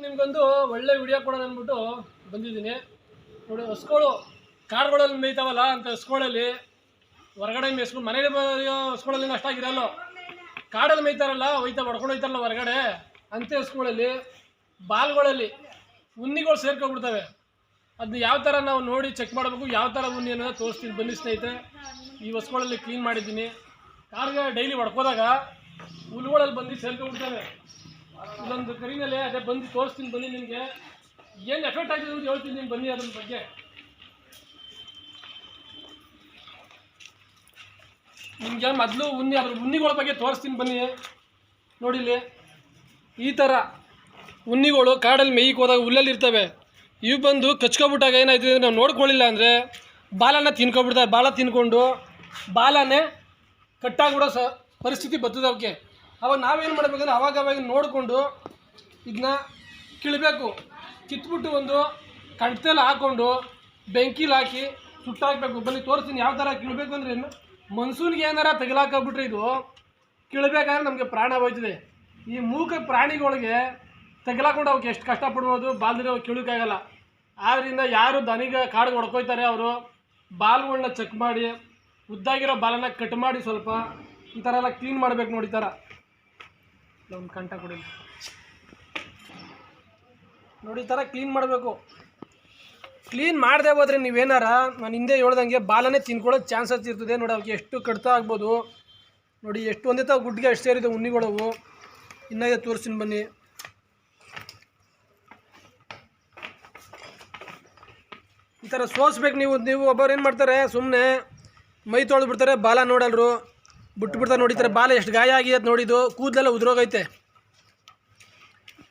ನಿಮ್ಗೊಂದು ಒಳ್ಳೆ ವಿಡಿಯೋ ಕೊಡೋಣ ಅಂದ್ಬಿಟ್ಟು ಬಂದಿದ್ದೀನಿ. ನೋಡಿ ಹೊಸ್ಗಳು ಕಾರ್ಗಳಲ್ಲಿ ಮೇಯ್ತಾವಲ್ಲ ಅಂತ ಹೊಸ್ಗಳಲ್ಲಿ ಹೊರಗಡೆ ಮೇಯ್ಸ್ಕೊಂಡು ಮನೇಲಿ ಹೊಸ್ಗಳಲ್ಲಿ ನಷ್ಟ ಆಗಿರಲ್ಲ. ಕಾಡಲ್ಲಿ ಮೇಯ್ತಾರಲ್ಲ, ಹೋಯ್ತಾ, ಹೊಡ್ಕೊಂಡು ಹೋಯ್ತಾರಲ್ಲ ಹೊರಗಡೆ. ಅಂತ ಹಸ್ಗಳಲ್ಲಿ ಬಾಲ್ಗಳಲ್ಲಿ ಉನ್ನಿಗಳು ಸೇರ್ಕೊಂಡ್ಬಿಡ್ತವೆ. ಅದನ್ನ ಯಾವ ಥರ ನಾವು ನೋಡಿ ಚೆಕ್ ಮಾಡಬೇಕು, ಯಾವ ಥರ ಉನ್ನಿ ಅನ್ನೋದು ತೋರಿಸ್ತೀನಿ. ಬನ್ನಿ ಸ್ನೇಹಿತರೆ, ಈ ಹೊಸ್ಗಳಲ್ಲಿ ಕ್ಲೀನ್ ಮಾಡಿದ್ದೀನಿ. ಕಾರ್ಗೆ ಡೈಲಿ ಹೊಡ್ಕೋದಾಗ ಹುಲ್ಗಳಲ್ಲಿ ಬಂದು ಸೇರ್ಕೊಂಡ್ಬಿಡ್ತವೆ. ಇದೊಂದು ಕರಿನಲ್ಲಿ ಅದೇ ಬಂದು ತೋರಿಸ್ತೀನಿ ಬನ್ನಿ ನಿಮಗೆ. ಏನು ಎಫೆಕ್ಟ್ ಆಗಿದೆ ಅಂತ ಹೇಳ್ತೀನಿ ನೀನು ಬನ್ನಿ ಅದ್ರ ಬಗ್ಗೆ. ನಿಮಗೆ ಮೊದಲು ಉನ್ನಿ ಅದ್ರ ಉನ್ನಿಗಳ ಬಗ್ಗೆ ತೋರಿಸ್ತೀನಿ ಬನ್ನಿ. ನೋಡಿಲಿ ಈ ಥರ ಉನ್ನಿಗಳು ಕಾಡಲ್ಲಿ ಮೇಯ್ಗೆ ಹೋದಾಗ ಹುಲ್ಲಲ್ಲಿ ಇರ್ತವೆ. ಇವು ಬಂದು ಕಚ್ಕೊಬಿಟ್ಟಾಗ ಅಂದರೆ ನಾವು ನೋಡ್ಕೊಳ್ಳಿಲ್ಲ ಅಂದರೆ ಬಾಲನ ತಿನ್ಕೊಬಿಡ್ತಾರೆ. ಬಾಲ ತಿನ್ಕೊಂಡು ಬಾಲನೇ ಕಟ್ಟಾಗ್ಬಿಡೋ ಸ ಪರಿಸ್ಥಿತಿ ಬರ್ತದೆ ಅವಕ್ಕೆ ಅವಾಗ ನಾವೇನು ಮಾಡಬೇಕಂದ್ರೆ ಅವಾಗ ಅವಾಗ ನೋಡಿಕೊಂಡು ಇದನ್ನ ಕಿಳಬೇಕು. ಕಿತ್ಬಿಟ್ಟು ಒಂದು ಕಣ್ತಲ್ಲಿ ಹಾಕ್ಕೊಂಡು ಬೆಂಕಿಲಿ ಹಾಕಿ ಸುಟ್ಟಾಕಬೇಕು ಬನ್ನಿ ತೋರಿಸ್ತೀನಿ ಯಾವ ಥರ ಕೀಳಬೇಕು ಅಂದ್ರೆ ಮನ್ಸೂನ್ಗೆ ಏನಾರ ತೆಗಿಲಾಕಾಗ್ಬಿಟ್ರೆ ಇದು ಕೀಳಬೇಕಾದ್ರೆ ನಮಗೆ ಪ್ರಾಣ ಹೋಯ್ತದೆ. ಈ ಮೂಕ ಪ್ರಾಣಿಗಳಿಗೆ ತೆಗಲಾಕೊಂಡು ಅವಕ್ಕೆ ಎಷ್ಟು ಕಷ್ಟಪಡ್ಬೋದು, ಬಾಲ್ದಿರೋ ಕೀಳೋಕ್ಕಾಗಲ್ಲ ಆದ್ದರಿಂದ ಯಾರು ದನಿಗೆ ಕಾಡಿಗೆ ಹೊಡ್ಕೊಯ್ತಾರೆ ಅವರು ಬಾಲ್ಗಳನ್ನ ಚೆಕ್ ಮಾಡಿ, ಉದ್ದಾಗಿರೋ ಬಾಲನ್ನ ಕಟ್ ಮಾಡಿ ಸ್ವಲ್ಪ ಈ ಥರ ಎಲ್ಲ ಕ್ಲೀನ್ ಮಾಡ್ಬೇಕು ನೋಡಿ ಥರ ಒಂದು ಕಂಟ ಕೊಡಿ. ನೋಡಿ, ಈ ಥರ ಕ್ಲೀನ್ ಮಾಡಬೇಕು. ಕ್ಲೀನ್ ಮಾಡದೆ ಹೋದ್ರೆ ನೀವೇನಾರ ನಾನು ಹಿಂದೆ ಹೇಳ್ದಂಗೆ ಬಾಲನೇ ತಿನ್ಕೊಳ್ಳೋ ಚಾನ್ಸಸ್ ಇರ್ತದೆ. ನೋಡಿ ಅವಕ್ಕೆ ಎಷ್ಟು ಕಡಿತ ಆಗ್ಬೋದು. ನೋಡಿ, ಎಷ್ಟು ಒಂದೇ ತಾವು ಗುಡ್ಗೆ ಅಷ್ಟು ಸೇರಿದೆ ಉನ್ನಿಗಳವು ಇನ್ನಾಗೆ ತೋರಿಸ್ತೀನಿ ಬನ್ನಿ. ಈ ಥರ ಸೋಸ್ಬೇಕು ನೀವು. ನೀವು ಒಬ್ಬರು ಏನು ಮಾಡ್ತಾರೆ ಸುಮ್ಮನೆ ಮೈ ತೊಳೆದ್ಬಿಡ್ತಾರೆ ಬಾಲ ನೋಡಲ್ರು. ಬಿಟ್ಬಿಡ್ತಾರೆ ನೋಡಿದ್ರೆ ಬಾಲ ಎಷ್ಟು ಗಾಯ ಆಗಿದೆ ಅಂತ ನೋಡಿದ್ದು ಕೂದಲೆಲ್ಲ ಉದುರೋಗೈತೆ.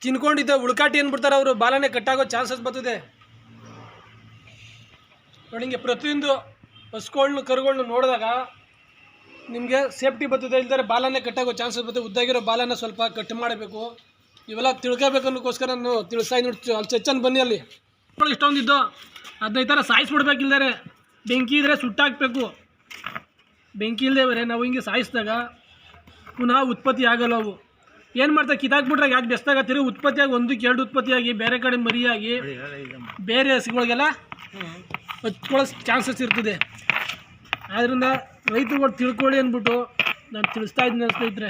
ತಿನ್ಕೊಂಡಿದ್ದೆ ಉಳ್ಕಾಟಿ ಅಂದ್ಬಿಡ್ತಾರೆ ಅವರು? ಬಾಲನೇ ಕಟ್ಟಾಗೋ ಚಾನ್ಸಸ್ ಬರ್ತದೆ. ನೋಡಿ ಹಿಂಗೆ ಪ್ರತಿಯೊಂದು ಹಸ್ಗಳ್ನು ಕರುಗಳ್ನು ನೋಡಿದಾಗ ನಿಮಗೆ ಸೇಫ್ಟಿ ಬರ್ತದೆ ಇಲ್ದರೆ ಬಾಲನೇ ಕಟ್ಟಾಗೋ ಚಾನ್ಸಸ್ ಬರ್ತದೆ. ಉದ್ದಾಗಿರೋ ಬಾಲನ ಸ್ವಲ್ಪ ಕಟ್ ಮಾಡಬೇಕು. ಇವೆಲ್ಲ ತಿಳ್ಕೋಬೇಕು ಅನ್ನೋಕ್ಕೋಸ್ಕರ ನಾನು ತಿಳಿಸ್ತಾ ನೋಡಿ, ಅಲ್ಲಿ ಚೆಚ್ಚನ್ ಬನ್ನಿ ಅಲ್ಲಿ. ಇಷ್ಟೊಂದಿದ್ದು. ಈ ಥರ ಸಾಯಿಸ್ಬಿಡ್ಬೇಕಿಲ್ದರೆ ಬೆಂಕಿ ಇದ್ದರೆ ಸುಟ್ಟಾಕಬೇಕು. ಬೆಂಕಿ ಇಲ್ಲದೆ ಬರೇ ನಾವು ಹಿಂಗೆ ಸಾಯಿಸಿದಾಗ ಪುನಃ ಉತ್ಪತ್ತಿ ಆಗಲ್ಲ ಅವು. ಏನು ಮಾಡ್ತಾರೆ ಕಿತ್ತಾಕ್ಬಿಟ್ರೆ ಯಾಕೆ ಬೆಸ್ದಾಗ ತಿರುಗಿ ಉತ್ಪತ್ತಿಯಾಗಿ ಒಂದಕ್ಕೆ ಎರಡು ಉತ್ಪತ್ತಿಯಾಗಿ ಬೇರೆ ಕಡೆ ಮರಿಯಾಗಿ ಬೇರೆ ಹಸುಗಳಿಗೆಲ್ಲ ಹಚ್ಕೊಳ್ಳೋ ಚಾನ್ಸಸ್ ಇರ್ತದೆ. ಆದ್ದರಿಂದ ರೈತರುಗಳು ತಿಳ್ಕೊಳ್ಳಿ ಅಂದ್ಬಿಟ್ಟು ನಾನು ತಿಳಿಸ್ತಾ ಇದ್ದೀನಿ ಸ್ನೇಹಿತರೆ.